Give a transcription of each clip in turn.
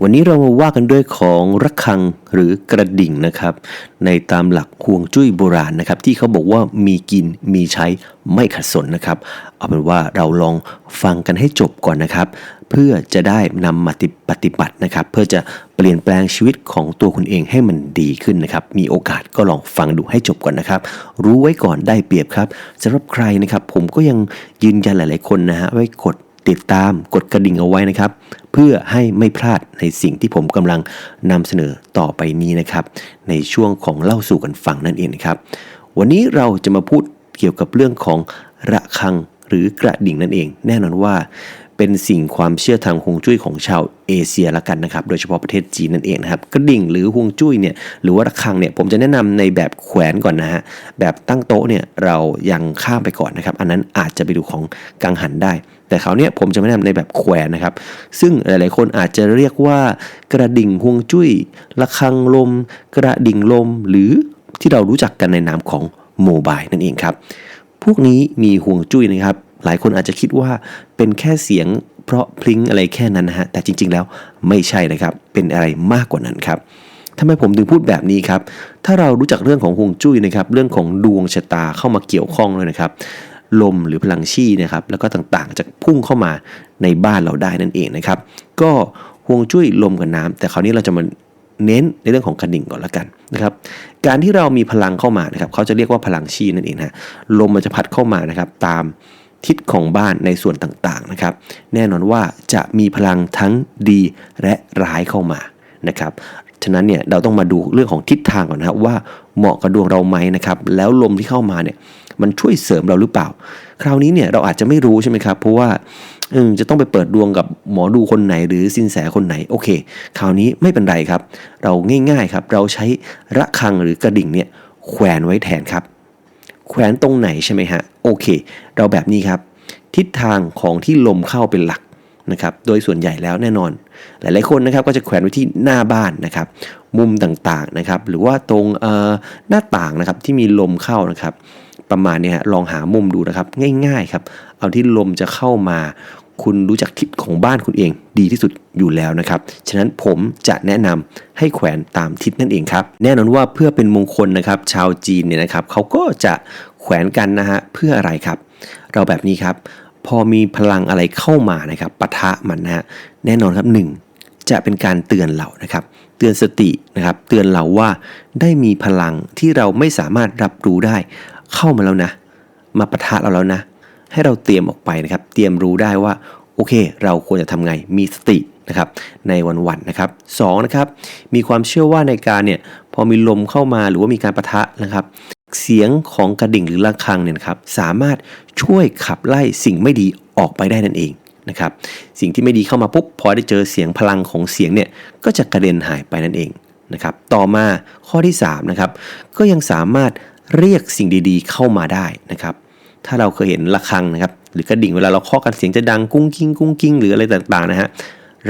วันนี้เรามาว่ากันด้วยของระฆังหรือกระดิ่งนะครับ ในตามหลักฮวงจุ้ยโบราณนะครับ ที่เขาบอกว่ามีกินมีใช้ไม่ขัดสนนะครับ เอาเป็นว่าเราลองฟังกันให้จบก่อนนะครับ เพื่อจะได้นำมาปฏิบัตินะครับ เพื่อจะเปลี่ยนแปลงชีวิตของตัวคุณเองให้มันดีขึ้นนะครับ มีโอกาสก็ลองฟังดูให้จบก่อนนะครับ รู้ไว้ก่อนได้เปรียบครับสำหรับใครนะครับ ผมก็ยังยืนยันหลาย ๆคนนะฮะไว้กด ติดตามกดกระดิ่งเอาไว้นะครับ เพื่อให้ไม่พลาดในสิ่งที่ผมกำลังนำเสนอต่อไปนี้นะครับ ในช่วงของเล่าสู่กันฟังนั่นเองครับ วันนี้เราจะมาพูดเกี่ยวกับเรื่องของระฆังหรือกระดิ่งนั่นเอง แน่นอนว่า เป็นสิ่งความเชื่อทางฮวงจุ้ยของชาวเอเชียละกันนะครับ โดยเฉพาะประเทศจีนนั่นเองนะครับกระดิ่งหรือฮวงจุ้ยเนี่ยหรือว่าระฆังเนี่ยผมจะแนะนำในแบบแขวนก่อนนะฮะแบบตั้งโต๊ะเนี่ยเรายังข้ามไปก่อนนะครับ อันนั้นอาจจะไปดูของกังหันได้ แต่คราวนี้ผมจะไม่แนะนำในแบบแขวนนะครับ ซึ่งหลายๆคนอาจจะเรียกว่ากระดิ่งฮวงจุ้ยระฆังลม กระดิ่งลม หรือที่เรารู้จักกันในนามของโมบายนั่นเองครับพวกนี้มีห่วงจุ้ยนะครับ หลายคนอาจจะคิดว่าเป็นแค่เสียงเพราะพลิ้งอะไรแค่นั้นนะฮะ แต่จริง ๆ แล้วไม่ใช่นะครับ เป็นอะไรมากกว่านั้นครับทำไมผมถึงพูดแบบนี้ครับ ถ้าเรารู้จักเรื่องของห่วงจุ้ยนะครับ เรื่องของดวงชะตาเข้ามาเกี่ยวข้องเลยนะครับ ลมหรือพลังชีนะครับ แล้วก็ต่างๆจะพุ่งเข้ามาในบ้านเราได้นั่นเองนะครับ ก็ห่วงจุ้ยลมกับน้ำแต่คราวนี้เราจะมาเน้นในเรื่องของกระดิ่งก่อนละกันนะครับ การที่เรามีพลังเข้ามานะครับ เขาจะเรียกว่าพลังชีนั่นเองนะลมมันจะพัดเข้ามานะครับ ตาม ทิศของบ้านในส่วนต่างๆนะครับ แน่นอนว่าจะมีพลังทั้งดีและร้ายเข้ามานะครับฉะนั้นเนี่ยเราต้องมาดูเรื่องของทิศทางก่อนนะครับว่าเหมาะกับดวงเราไหมนะครับ แล้วลมที่เข้ามาเนี่ยมันช่วยเสริมเราหรือเปล่า คราวนี้เนี่ยเราอาจจะไม่รู้ใช่ไหมครับ เพราะว่าเออจะต้องไปเปิดดวงกับหมอดูคนไหนหรือสินแสคนไหนโอเค คราวนี้ไม่เป็นไรครับ เราง่ายๆครับ เราใช้ระฆังหรือกระดิ่งเนี่ยแขวนไว้แทนครับ แขวนตรงไหนใช่ไหมฮะ โอเค เราแบบนี้ครับ ทิศทางของที่ลมเข้าเป็นหลักนะครับ โดยส่วนใหญ่แล้วแน่นอน หลายๆคนนะครับก็จะแขวนไว้ที่หน้าบ้านนะครับ มุมต่างๆนะครับ หรือว่าตรงหน้าต่างนะครับที่มีลมเข้านะครับ ประมาณนี้ฮะลองหามุมดูนะครับ ง่ายๆครับ เอาที่ลมจะเข้ามา คุณรู้จักทิศของบ้านคุณเองดีที่สุดอยู่แล้วนะครับ ฉะนั้นผมจะแนะนำให้แขวนตามทิศนั่นเองครับ แน่นอนว่าเพื่อเป็นมงคลนะครับ ชาวจีนเนี่ยนะครับเขาก็จะแขวนกันนะฮะเพื่ออะไรครับ เราแบบนี้ครับ พอมีพลังอะไรเข้ามานะครับปะทะมันนะฮะแน่นอนครับหนึ่งจะเป็นการเตือนเรานะครับเตือนสตินะครับเตือนเราว่าได้มีพลังที่เราไม่สามารถรับรู้ได้ เข้ามาแล้วนะ มาปะทะเราแล้วนะ ให้เราเตรียมออกไปนะครับ เตรียมรู้ได้ว่าโอเค เราควรจะทำไงมีสตินะครับในวันๆนะครับสองนะครับมีความเชื่อว่าในการเนี่ยพอมีลมเข้ามาหรือว่ามีการประทะนะครับ เสียงของกระดิ่งหรือระฆังเนี่ยครับสามารถช่วยขับไล่สิ่งไม่ดีออกไปได้นั่นเองนะครับสิ่งที่ไม่ดีเข้ามาปุ๊บพอได้เจอเสียงพลังของเสียงเนี่ยก็จะกระเด็นหายไปนั่นเองนะครับต่อมาข้อที่3นะครับก็ยังสามารถเรียกสิ่งดีๆ เข้ามาได้นะครับ ถ้าเราเคยเห็นระฆังนะครับ หรือกระดิ่งเวลาเราเคาะกันเสียงจะดังกุ้งกิ้งกุ้งกิ้งหรืออะไรต่างๆนะฮะ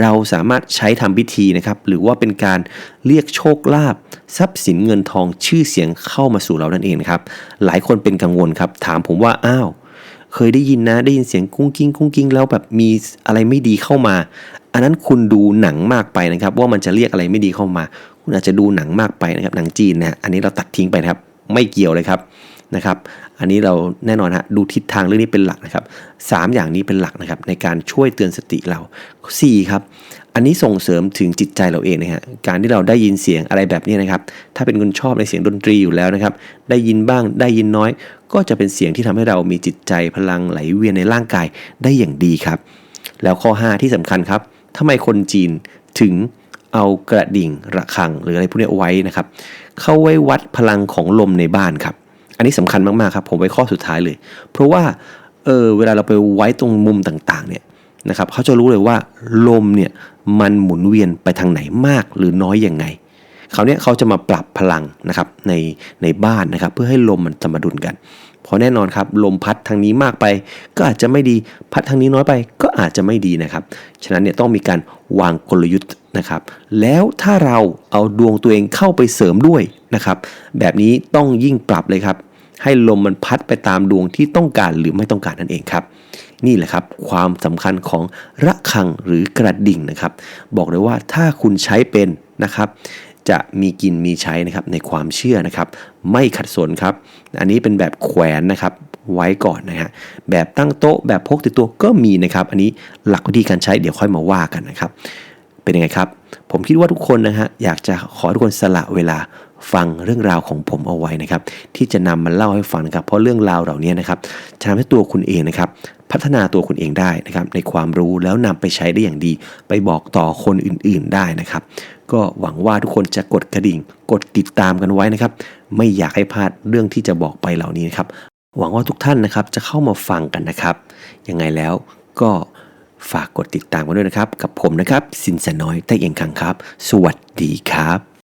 เราสามารถใช้ทำพิธีนะครับ หรือว่าเป็นการเรียกโชคลาภทรัพย์สินเงินทองชื่อเสียงเข้ามาสู่เรานั่นเองครับ หลายคนเป็นกังวลครับ ถามผมว่าอ้าวเคยได้ยินนะได้ยินเสียงกุ้งกิ้งกุ้งกิ้งแล้วแบบมีอะไรไม่ดีเข้ามา อันนั้นคุณดูหนังมากไปนะครับ ว่ามันจะเรียกอะไรไม่ดีเข้ามา คุณอาจจะดูหนังมากไปนะครับหนังจีนนะอันนี้เราตัดทิ้งไปนะครับ ไม่เกี่ยวเลยครับ นะครับ อันนี้เราแน่นอนฮะดูทิศทางเรื่องนี้เป็นหลักนะครับสามอย่างนี้เป็นหลักนะครับในการช่วยเตือนสติเราสี่ครับ อันนี้ส่งเสริมถึงจิตใจเราเองนะฮะการที่เราได้ยินเสียงอะไรแบบนี้นะครับ ถ้าเป็นคนชอบในเสียงดนตรีอยู่แล้วนะครับ ได้ยินบ้างได้ยินน้อย ก็จะเป็นเสียงที่ทำให้เรามีจิตใจพลังไหลเวียนในร่างกายได้อย่างดีครับ แล้วข้อ 5 ที่สำคัญครับทำไมคนจีนถึงเอากระดิ่งระฆังหรืออะไรพวกนี้ไว้นะครับ เข้าไว้วัดพลังของลมในบ้านครับ นนี้สำคัญมากๆครับผมไว้ข้อสุดท้ายเลย เพราะว่าเออเวลาเราไปไว้ตรงมุมต่างๆเนี่ยนะครับเขาจะรู้เลยว่าลมเนี่ยมันหมุนเวียนไปทางไหนมากหรือน้อยยังไงคราวนี้เขาจะมาปรับพลังนะครับในในบ้านนะครับ เพื่อให้ลมมันสมดุลกันเพราะแน่นอนครับลมพัดทางนี้มากไป ก็อาจจะไม่ดีพัดทางนี้น้อยไป ก็อาจจะไม่ดีนะครับ ฉะนั้นเนี่ยต้องมีการวางกลยุทธ์นะครับ แล้วถ้าเราเอาดวงตัวเองเข้าไปเสริมด้วยนะครับ แบบนี้ต้องยิ่งปรับเลยครับ ให้ลมมันพัดไปตามดวงที่ต้องการหรือไม่ต้องการนั่นเองครับนี่แหละครับความสำคัญของระฆังหรือกระดิ่งนะครับ บอกเลยว่าถ้าคุณใช้เป็นนะครับ จะมีกินมีใช้นะครับในความเชื่อนะครับ ไม่ขัดสนครับ อันนี้เป็นแบบแขวนนะครับไว้ก่อนนะฮะแบบตั้งโต๊ะแบบพกติดตัวก็มีนะครับ อันนี้หลักวิธีการใช้เดี๋ยวค่อยมาว่ากันนะครับ เป็นยังไงครับ ผมคิดว่าทุกคนนะฮะอยากจะขอทุกคนสละเวลา ฟังเรื่องราวของผมเอาไว้นะครับ ที่จะนำมาเล่าให้ฟังนะครับ เพราะเรื่องราวเหล่านี้นะครับจะทำให้ตัวคุณเองนะครับ พัฒนาตัวคุณเองได้นะครับ ในความรู้แล้วนำไปใช้ได้อย่างดี ไปบอกต่อคนอื่นๆได้นะครับ ก็หวังว่าทุกคนจะกดกระดิ่ง กดติดตามกันไว้นะครับ ไม่อยากให้พลาดเรื่องที่จะบอกไปเหล่านี้นะครับ หวังว่าทุกท่านนะครับจะเข้ามาฟังกันนะครับยังไงแล้วก็ฝากกดติดตามกันด้วยนะครับ กับผมนะครับ สินแสน้อยใต้เองคังครับ สวัสดีครับ